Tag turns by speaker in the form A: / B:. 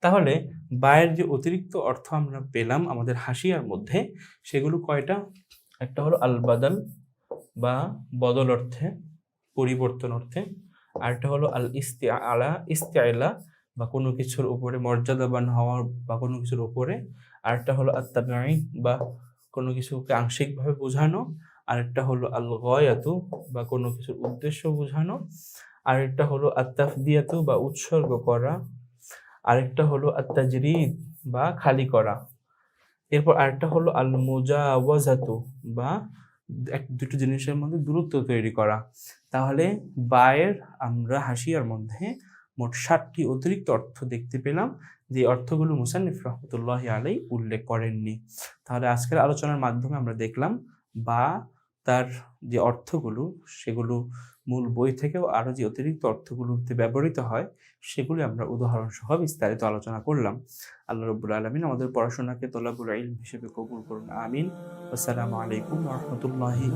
A: তাহলে বায়ের যে অতিরিক্ত অর্থ আমরা পেলাম আমাদের হাসিয়ার মধ্যে, সেগুলো কয়টা? একটা হলো আলবাদাল বা বদল অর্থে, পরিবর্তন অর্থে। আরেকটা হলো আল ইস্তি আলা ইস্তিয়ালা বা কোনো কিছুর উপরে, মর্যাদাবান হওয়ার বা কোনো কিছুর উপরে। আরেকটা হলো আত্মাবাই বা কোনো কিছুকে আংশিকভাবে বোঝানো। আরেকটা হলো আল গয়াতু বা কোনো কিছুর উদ্দেশ্য বোঝানো। আরেকটা হলো আত্তাফদিয়াতু বা উৎসর্গ করা। আরেকটা হলো আত্তাজরিদ বা খালি করা। এরপর আরেকটা হলো আল মুজাওয়াজাতু বা এক, দুটো জিনিসের মধ্যে দূরত্ব তৈরি করা। তাহলে বায়ের আমরা হাসিয়ার মধ্যে মোট ষাটটি অতিরিক্ত অর্থ দেখতে পেলাম, যে অর্থগুলো মুসান্নিফ রহমতুল্লাহ আলাই উল্লেখ করেননি। তাহলে আজকের আলোচনার মাধ্যমে আমরা দেখলাম বা তার যে অর্থগুলো, সেগুলো মূল বই থেকেও আরও যে অতিরিক্ত অর্থগুলোতে ব্যবহৃত হয়, সেগুলি আমরা উদাহরণ সহ বিস্তারিত আলোচনা করলাম। আল্লাহ রব্বুল আলমিন আমাদের পড়াশোনাকে তোলাবুল ইলম হিসেবে কবুল করুন। আমিন। আসসালামু আলাইকুম রহমতুল্লাহি